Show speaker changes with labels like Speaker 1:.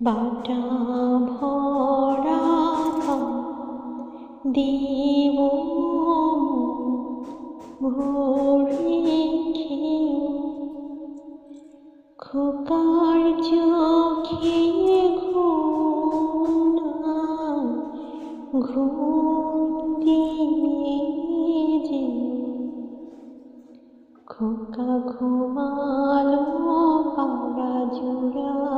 Speaker 1: বাটা ভরা দেব ভরে খোকার চোখে ঘুম দিয়ে খোকা ঘুমালো পাড়া জুড়ালো